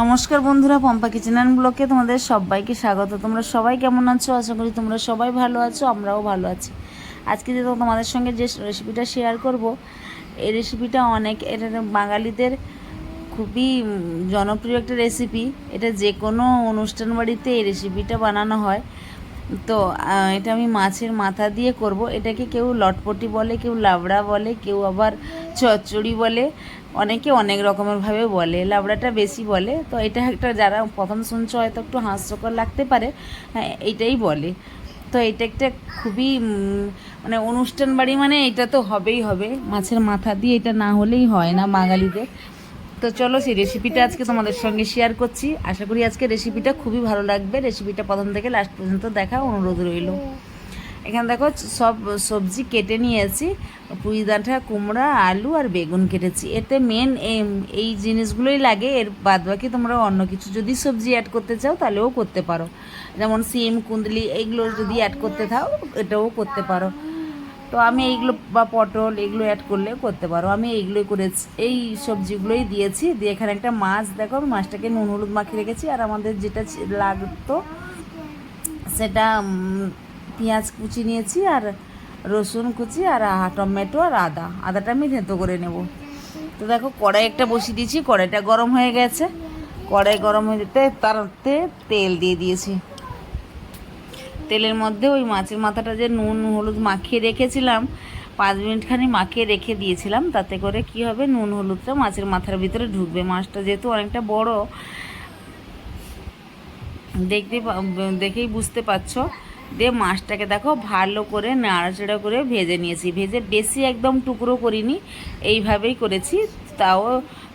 নমস্কার বন্ধুরা, Pampa kitchen and ব্লকে তোমাদের সবাইকে স্বাগত। তোমরা সবাই কেমন আছো? আশা করি তোমরা সবাই ভালো আছো, আমরাও ভালো আছি। আজকে যে তোমাদের সঙ্গে যে রেসিপিটা শেয়ার করব, এই রেসিপিটা অনেক, এটা বাঙালিদের খুবই জনপ্রিয় একটা রেসিপি এটা যে কোনো অনুষ্ঠান বাড়িতে এই রেসিপিটা বানানো হয়। তো এটা আমি মাছের মাথা দিয়ে করব। এটাকে কেউ লটপটি বলে, কেউ লাবড়া বলে, কেউ আবার চচ্চড়ি বলে, অনেকে অনেক রকমের ভাবে বলে, লাবড়াটা বেশি বলে। তো, এটা একটা যারা প্রথম শুনছো হয়তো একটু হাস্যকর লাগতে পারে হ্যাঁ এইটাই বলে। তো, এটা একটা খুবই মানে অনুষ্ঠান বাড়ি মানে এটা তো হবেই হবে। মাছের মাথা দিয়ে এটা না হলেই হয় না বাঙালিদের। তো চলো সেই রেসিপিটা আজকে তোমাদের সঙ্গে শেয়ার করছি। আশা করি আজকে রেসিপিটা খুবই ভালো লাগবে। রেসিপিটা প্রথম থেকে লাস্ট পর্যন্ত দেখা অনুরোধ রইল। এখানে দেখো সব সবজি কেটে নিয়েছি। পুঁই ডাঁটা, কুমড়া, আলু আর বেগুন কেটেছি। এতে মেন এই জিনিসগুলোই লাগে। এর বাদ বাকি তোমরা অন্য কিছু যদি সবজি অ্যাড করতে চাও, তাহলেও করতে পারো। যেমন সিম কুন্দলি এইগুলো যদি অ্যাড করতে থাও এটাও করতে পারো। তো আমি এইগুলো বা পটল এগুলো অ্যাড করলে করতে পারো। আমি এইগুলোই করেছি এই সবজিগুলোই দিয়েছি। দিয়ে এখানে একটা মাছ, দেখো আমি মাছটাকে নুন হলুদ মাখিয়ে রেখেছি। আর আমাদের যেটা লাগতো সেটা পেঁয়াজ কুচি নিয়েছি আর রসুন কুচি আর টমেটো আর আদা। আদাটা আমি থেঁতো করে নেব। তো দেখো কড়াই একটা বসিয়ে দিয়েছি। কড়াইটা গরম হয়ে গেছে। কড়াই গরম হয়ে যেতে তারতে তেল দিয়ে দিয়েছি। তেলের মধ্যে ওই মাছের মাথাটা যে নুন, হলুদ মাখিয়ে রেখেছিলাম, পাঁচ মিনিটখানি মাখিয়ে রেখে দিয়েছিলাম, তাতে করে কি হবে, নুন, হলুদটা মাছের মাথার ভিতরে ঢুকবে। মাছটা যেহেতু অনেকটা বড়, দেখতে দেখেই বুঝতে পারছ। দিয়ে মাছটাকে দেখো ভালো করে নাড়াচাড়া করে ভেজে নিয়েছি। ভেজে বেশি একদম টুকরো করিনি, এইভাবেই করেছি। তাও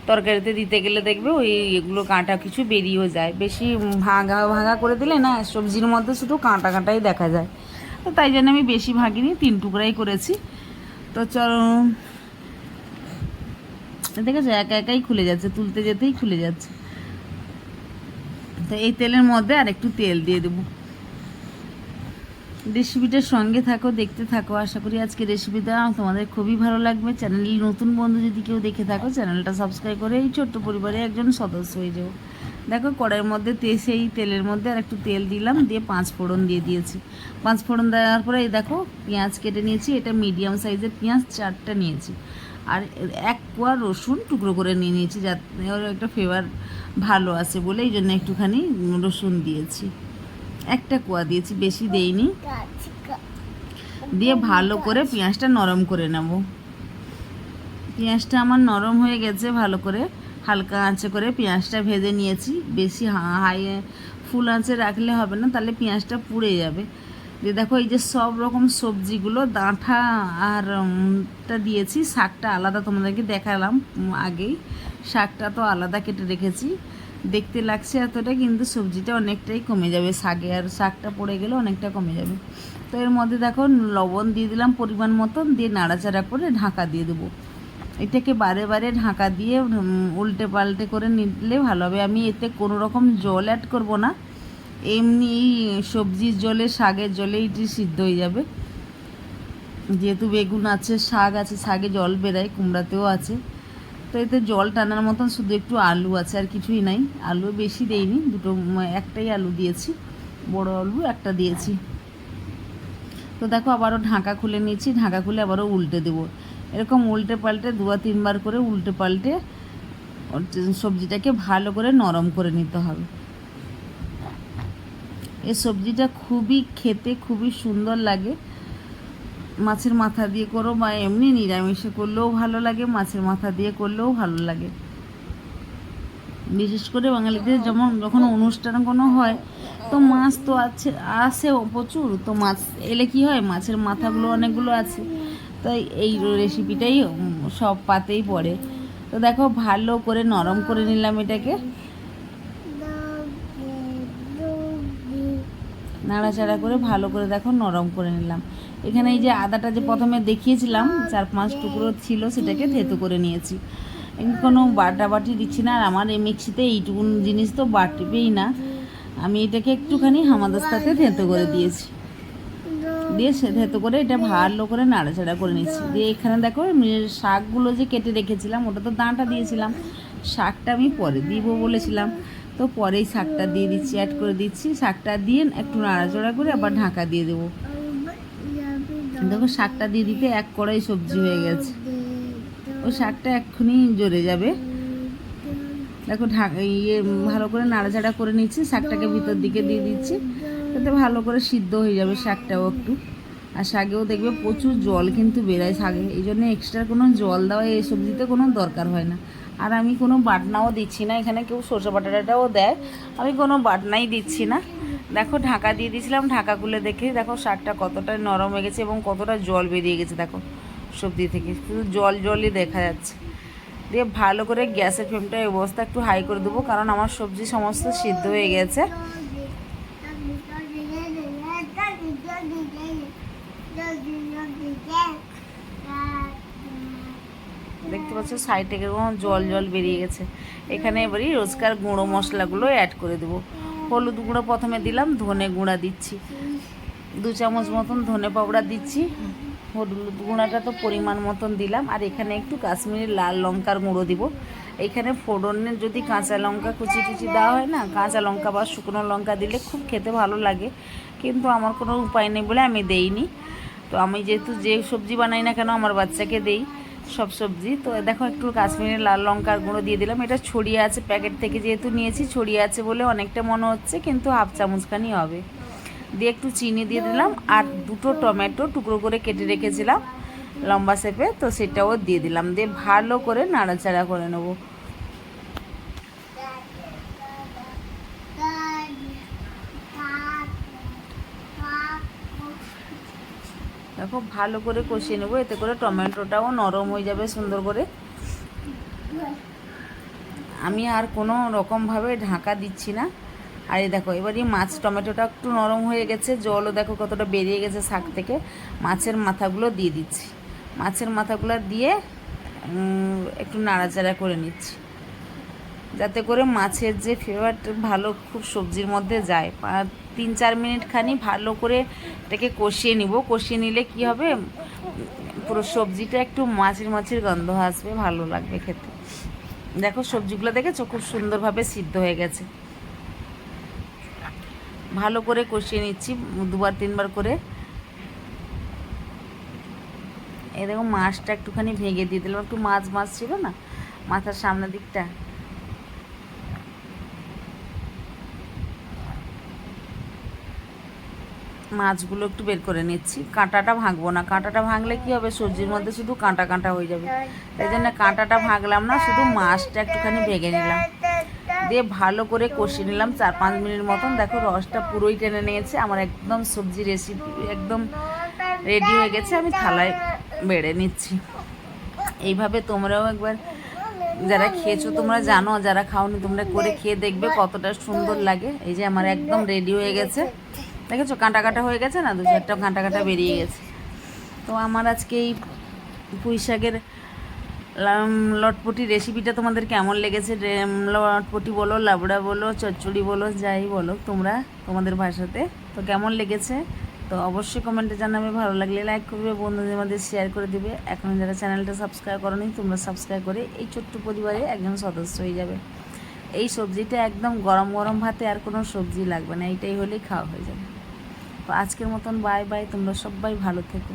তরকারিতে দিতে গেলে দেখবে ওই এগুলো কাঁটা কিছু বেরিয়েও যায়। বেশি ভাঙা ভাঙা করে দিলে না, সবজির মধ্যে শুধু কাঁটা কাঁটাই দেখা যায়। তো তাই জন্য আমি বেশি ভাগিনি, তিন টুকরাই করেছি। তো চল, দেখেছ? একা একাই খুলে যাচ্ছে, তুলতে যেতেই খুলে যাচ্ছে। তো এই তেলের মধ্যে আর একটু তেল দিয়ে দেবো। রেসিপিটার সঙ্গে থাকো, দেখতে থাকো। আশা করি আজকে রেসিপিটা তোমাদের খুবই ভালো লাগবে। চ্যানেল নতুন বন্ধু যদি কেউ দেখে থাকো, চ্যানেলটা সাবস্ক্রাইব করে এই ছোট্ট পরিবারে একজন সদস্য হয়ে যাও। দেখো, কড়াইয়ের মধ্যে তে সেই তেলের মধ্যে আর একটু তেল দিলাম, দিয়ে পাঁচ ফোড়ন দিয়ে দিয়েছি। পাঁচ ফোড়ন দেওয়ার পরে এই দেখো, পেঁয়াজ কেটে নিয়েছি, এটা মিডিয়াম সাইজের পেঁয়াজ চারটা নিয়েছি। আর এক কোয়া রসুন টুকরো করে নিয়ে নিয়েছি, যাতে ওর একটা ফ্লেভার ভালো আছে বলে এই জন্য একটুখানি রসুন দিয়েছি। একটা কোয়া দিয়েছি বেশি দেইনি। দিয়ে ভালো করে পেঁয়াজটা নরম করে নেব। পেঁয়াজটা আমার নরম হয়ে গেছে ভালো করে হালকা আঁচে করে পেঁয়াজটা ভেজে নিয়েছি। বেশি হাই ফুল আঁচে রাখলে হবে না তাহলে পেঁয়াজটা পুড়ে যাবে। দিয়ে দেখো এই যে সব রকম সবজিগুলো ডাঁটা আর টা দিয়েছি শাকটা আলাদা তোমাদেরকে দেখালাম আগেই। শাকটা তো আলাদা কেটে রেখেছি। দেখতে লাগছে এতটা, কিন্তু সবজিটা অনেকটাই কমে যাবে। শাকে আর শাকটা পড়ে গেলে অনেকটা কমে যাবে। তো এর মধ্যে দেখো, লবণ দিয়ে দিলাম পরিমাণ মতন, দিয়ে নাড়াচাড়া করে ঢাকা দিয়ে দেবো। এটাকে বারে বারে ঢাকা দিয়ে উল্টে পাল্টে করে নিলে ভালো হবে। আমি এতে কোনো রকম জল অ্যাড করব না। এমনি সবজির জলে, শাকের জলে এটি সিদ্ধ হয়ে যাবে। যেহেতু বেগুন আছে, শাক আছে, শাকে জল বেরায়, কুমড়াতেও আছে। তো এতে জল টানার মতন শুধু একটু আলু আছে আর কিছুই নাই। আলু বেশি দেইনি, দুটো একটাই আলু দিয়েছি। বড় আলু একটা দিয়েছি। তো দেখো আবারও ঢাকা খুলে নিয়েছি, ঢাকা খুলে আবারও উল্টে দেবো। এরকম উল্টে পাল্টে দু তিনবার করে উল্টে পাল্টে সবজিটাকে ভালো করে নরম করে নিতে হবে। এই সবজিটা খুবই খেতে খুবই সুন্দর লাগে। মাছের মাথা দিয়ে করো বা এমনি নিরামিষে করলেও ভালো লাগে, মাছের মাথা দিয়ে করলেও ভালো লাগে। বিশেষ করে বাঙালিদের যেমন যখন অনুষ্ঠান কোনো হয়, তো মাছ তো আছে আসেও প্রচুর। তো মাছ এলে কি হয়? মাছের মাথাগুলো অনেকগুলো আছে। তাই এই রেসিপিটাই সব পাতেই পড়ে। তো দেখো ভালো করে নরম করে নিলাম এটাকে। নাড়াচাড়া করে ভালো করে দেখো নরম করে নিলাম। এখানে এই যে আদাটা যে প্রথমে দেখিয়েছিলাম, চার পাঁচ টুকরো ছিল, সেটাকে থেতো করে নিয়েছি। কোনো বাটা বাটি দিচ্ছি না, আর আমার এই মিক্সিতে এইটুকুন জিনিস তো বাটবেই না। আমি এটাকে একটুখানি হামাদাস্তাতে থেতো করে দিয়েছি। দিয়ে সে থেতো করে এটা ভালো করে নাড়াচাড়া করে নিচ্ছি। দিয়ে এখানে দেখো শাকগুলো যে কেটে রেখেছিলাম, ওটা তো দাঁটা দিয়েছিলাম। শাকটা আমি পরে দিব বলেছিলাম। তো পরেই শাকটা দিয়ে দিচ্ছি অ্যাড করে দিচ্ছি। শাকটা দিয়ে একটু নাড়াচড়া করে আবার ঢাকা দিয়ে দেবো। দেখো শাকটা দিয়ে দিতে এক কড়াই সবজি হয়ে গেছে। ওই শাকটা এক্ষুনি জ্বরে যাবে। দেখো ঢাকা ইয়ে ভালো করে নাড়াচাড়া করে নিচ্ছি, শাকটাকে ভিতর দিকে দিয়ে দিচ্ছি। তাতে ভালো করে সিদ্ধ হয়ে যাবে শাকটাও একটু। আর শাকেও দেখবে প্রচুর জল কিন্তু বেরোয় শাকে। এই জন্য এক্সট্রা কোনো জল দেওয়া এই সবজিতে কোনো দরকার হয় না। আর আমি কোনো বাটনাও দিচ্ছি না, এখানে কেউ সরষে বাটাটাও দেয়। আমি কোনো বাটনাই দিচ্ছি না। দেখো, ঢাকা দিয়ে দিয়েছিলাম, ঢাকা খুলে দেখে দেখো শাকটা কতটা নরম হয়ে গেছে এবং কতটা জল বেরিয়ে গেছে, দেখো, সবজি থেকে। শুধু জল জলই দেখা যাচ্ছে। দিয়ে ভালো করে গ্যাসের ফ্লেমটা এই অবস্থা একটু হাই করে দেবো, কারণ আমার সবজি সমস্ত সিদ্ধ হয়ে গেছে। দেখতে পাচ্ছ সাইডে কেমন জল জল বেরিয়ে গেছে। এখানে এবারই রোজকার গুঁড়ো মশলাগুলো অ্যাড করে দেবো। হলুদ গুঁড়ো প্রথমে দিলাম, ধনে গুঁড়া দিচ্ছি। দু চামচ মতন ধনে পাউডার দিচ্ছি। হলুদ গুঁড়াটা তো পরিমাণ মতন দিলাম। আর এখানে একটু কাশ্মীরি লাল লঙ্কার গুঁড়ো দিব। এখানে ফোড়নের যদি কাঁচা লঙ্কা কুচি কুচি দেওয়া হয় না, কাঁচা লঙ্কা বা শুকনো লঙ্কা দিলে খুব খেতে ভালো লাগে। কিন্তু আমার কোনো উপায় নেই বলে আমি দেইনি। তো আমি যেহেতু যে সবজি বানাই না কেন, আমার বাচ্চাকে দেই। সব সবজি। তো দেখো একটু কাশ্মীরি লাল লঙ্কার গুঁড়ো দিয়ে দিলাম। এটা ছড়িয়ে আছে, প্যাকেট থেকে যেহেতু নিয়েছি, ছড়িয়ে আছে বলে অনেকটা মনে হচ্ছে, কিন্তু হাফ চামচখানি হবে। দিয়ে একটু চিনি দিয়ে দিলাম, আর দুটো টমেটো টুকরো করে কেটে রেখেছিলাম লম্বা শেপে, তো সেটাও দিয়ে দিলাম। দিয়ে ভালো করে নাড়াচাড়া করে নেব। দেখো ভালো করে কষিয়ে নেব, এতে করে টমেটোটাও নরম হয়ে যাবে সুন্দর করে। আমি আর কোনো রকমভাবে ঢাকা দিচ্ছি না। আর এই দেখো এবারই মাছ টমেটোটা একটু নরম হয়ে গেছে, জলও দেখো কতটা বেরিয়ে গেছে শাক থেকে। মাছের মাথাগুলো দিয়ে দিচ্ছি। মাছের মাথাগুলো দিয়ে একটু নাড়াচাড়া করে নিচ্ছি। যাতে করে মাছের যে ফ্লেভারটা ভালো খুব সবজির মধ্যে যায়। তিন চার মিনিট খানি ভালো করে এটাকে কষিয়ে নিব। কষিয়ে নিলে কি হবে? পুরো সবজিটা একটু মাছের মাছের গন্ধ আসবে, ভালো লাগবে খেতে। দেখো সবজিগুলো দেখেছ? খুব সুন্দরভাবে সিদ্ধ হয়ে গেছে। ভালো করে কষিয়ে নিচ্ছি, দুবার তিনবার করে। এই দেখো মাছটা একটুখানি ভেঙে দিয়ে দিলাম। একটু মাছ মাছ ছিল না? মাথার সামনের দিকটা। মাছগুলো একটু বের করে নিচ্ছি। কাঁটাটা ভাঙবো না। কাঁটাটা ভাঙলে কি হবে? সবজির মধ্যে শুধু কাঁটা কাঁটা হয়ে যাবে। তাই জন্য কাঁটাটা ভাঙলাম না, শুধু মাছটা একটুখানি ভেঙে নিলাম। দিয়ে ভালো করে কষিয়ে নিলাম চার পাঁচ মিনিট মতন। দেখো রসটা পুরোই টেনে নিয়েছে। আমার একদম সবজি রেসিপি একদম রেডি হয়ে গেছে। আমি থালায় বেড়ে নিচ্ছি। এইভাবে তোমরাও একবার যারা খেয়েছো, তোমরা জানো, যারা খাওনি, তোমরা করে খেয়ে দেখবে কতটা সুন্দর লাগে। এই যে আমার একদম রেডি হয়ে গেছে। দেখেছ? কাঁটা কাটা হয়ে গেছে না? দু চারটা কাঁটা কাটা বেরিয়ে গেছে। তো আমার আজকে এই পুঁই শাকের লটপটি রেসিপিটা তোমাদের কেমন লেগেছে? লটপটি বলো, লাবড়া বলো, চচ্চড়ি বলো, যাই বলো তোমরা তোমাদের ভাষাতে। তো কেমন লেগেছে? তো অবশ্যই কমেন্টে জানাবে। ভালো লাগলে লাইক করবে, বন্ধুদের মধ্যে শেয়ার করে দিবে। এখন যারা চ্যানেলটা সাবস্ক্রাইব করনি, তোমরা সাবস্ক্রাইব করে এই ছোট্ট পরিবারে একজন সদস্য হয়ে যাবে। এই সবজিটা একদম গরম গরম ভাতে আর কোনো সবজি লাগবে না, এইটাই হলেই খাওয়া হয়ে যাবে। আজকের মতন বাই বাই তোমরা সবাই ভালো থেকো।